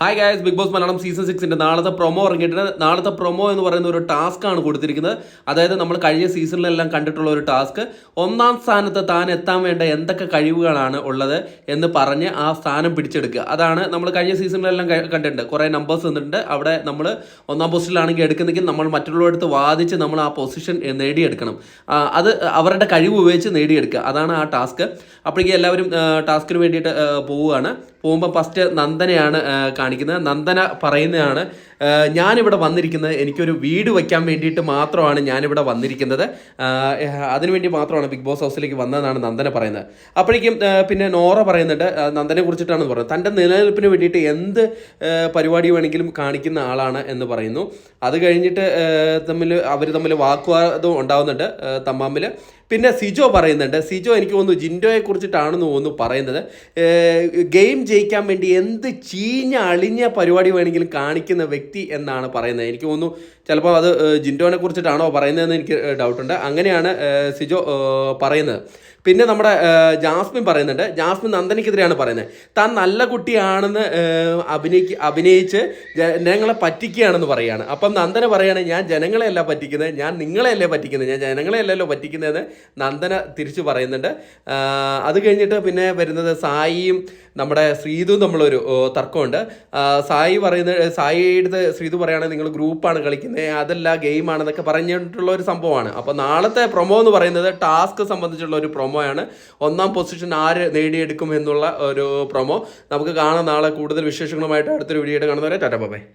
Hi guys Bigg Boss Malayalam season സിക്സിന്റെ നാളത്തെ promo ഇറങ്ങിയിട്ടുണ്ട്. നാളത്തെ പ്രൊമോ എന്ന് പറയുന്ന ഒരു ടാസ്ക് ആണ് കൊടുത്തിരിക്കുന്നത്. അതായത് നമ്മൾ കഴിഞ്ഞ സീസണിലെല്ലാം കണ്ടിട്ടുള്ള ഒരു ടാസ്ക് ഒന്നാം സ്ഥാനത്ത് താൻ എത്താൻ വേണ്ട എന്തൊക്കെ കഴിവുകളാണ് ഉള്ളത് എന്ന് പറഞ്ഞ് ആ സ്ഥാനം പിടിച്ചെടുക്കുക. അതാണ് നമ്മൾ കഴിഞ്ഞ സീസണിലെല്ലാം കണ്ടിട്ടുണ്ട്. കുറേ നമ്പേഴ്സ് തന്നിട്ടുണ്ട്. അവിടെ നമ്മൾ ഒന്നാം പൊസിഷനിലാണെങ്കിൽ എടുക്കുന്നെങ്കിൽ നമ്മൾ മറ്റുള്ളവരടുത്ത് വാദിച്ച് നമ്മൾ ആ പൊസിഷൻ നേടിയെടുക്കണം. അത് അവരുടെ കഴിവ് ഉപയോഗിച്ച് നേടിയെടുക്കുക. അതാണ് ആ ടാസ്ക് അപ്പോഴേക്കും എല്ലാവരും ടാസ്കിന് വേണ്ടിയിട്ട് പോവുകയാണ്. പോകുമ്പോൾ ഫസ്റ്റ് നന്ദനയാണ് കാണിക്കുന്നത്. നന്ദന പറയുന്നതാണ് ഞാനിവിടെ വന്നിരിക്കുന്നത് എനിക്കൊരു വീട് വയ്ക്കാൻ വേണ്ടിയിട്ട് മാത്രമാണ് ഞാനിവിടെ വന്നിരിക്കുന്നത്. അതിനുവേണ്ടി മാത്രമാണ് ബിഗ് ബോസ് ഹൗസിലേക്ക് വന്നതെന്നാണ് നന്ദന പറയുന്നത്. അപ്പോഴേക്കും പിന്നെ നോറ പറയുന്നുണ്ട് നന്ദനെ കുറിച്ചിട്ടാണ് പറയുന്നത്. തന്റെ നിലനിൽപ്പിന് വേണ്ടിയിട്ട് എന്ത് പരിപാടി വേണമെങ്കിലും കാണിക്കുന്ന ആളാണ് എന്ന് പറയുന്നു. അത് കഴിഞ്ഞിട്ട് തമ്മിൽ അവർ തമ്മിൽ വാക്കുവാദം ഉണ്ടാവുന്നുണ്ട് തമ്മാമ്മിൽ പിന്നെ സിജോ പറയുന്നുണ്ട് സിജോ എനിക്ക് തോന്നുന്നു ജിൻഡോയെ കുറിച്ചിട്ടാണെന്ന് തോന്നുന്നു പറയുന്നത്. ഗെയിം ജയിക്കാൻ വേണ്ടി എന്ത് ചീഞ്ഞ അളിഞ്ഞ പരിപാടി വേണമെങ്കിലും കാണിക്കുന്ന വ്യക്തി എന്നാണ് പറയുന്നത്. എനിക്ക് തോന്നുന്നു ചിലപ്പോൾ അത് ജിൻഡോനെ കുറിച്ചിട്ടാണോ പറയുന്നതെന്ന് എനിക്ക് ഡൗട്ടുണ്ട്. അങ്ങനെയാണ് സിജോ പറയുന്നത്. പിന്നെ നമ്മുടെ ജാസ്മിൻ പറയുന്നുണ്ട്. ജാസ്മിൻ നന്ദനയ്ക്കെതിരെയാണ് പറയുന്നത്. താൻ നല്ല കുട്ടിയാണെന്ന് അഭിനയിക്ക് അഭിനയിച്ച് ജനങ്ങളെ പറ്റിക്കുകയാണെന്ന് പറയുകയാണ്. അപ്പം നന്ദന പറയുകയാണ് ഞാൻ ജനങ്ങളെയല്ല പറ്റിക്കുന്നത് ഞാൻ നിങ്ങളെയല്ലേ പറ്റിക്കുന്നത് ഞാൻ ജനങ്ങളെയല്ലല്ലോ പറ്റിക്കുന്നതെന്ന് നന്ദന തിരിച്ചു പറയുന്നുണ്ട്. അത് കഴിഞ്ഞിട്ട് പിന്നെ വരുന്നത് സായിയും നമ്മുടെ ശ്രീതും തമ്മിലൊരു ഓ, സായി പറയുന്നത് സായിയുടെ ശ്രീതു പറയുകയാണെങ്കിൽ നിങ്ങൾ ഗ്രൂപ്പാണ് കളിക്കുന്നത് അതല്ല ഗെയിമാണെന്നൊക്കെ പറഞ്ഞിട്ടുള്ള ഒരു സംഭവമാണ്. അപ്പോൾ നാളത്തെ പ്രൊമോ എന്ന് പറയുന്നത് ടാസ്ക് സംബന്ധിച്ചുള്ള ഒരു പ്രൊമോ ആണ് ഒന്നാം പൊസിഷൻ ആര് നേടിയെടുക്കും എന്നുള്ള ഒരു പ്രൊമോ നമുക്ക് കാണാം നാളെ കൂടുതൽ വിശേഷങ്ങളുമായിട്ട് അടുത്തൊരു വീഡിയോ കാണുന്നവരെ. Tata bye.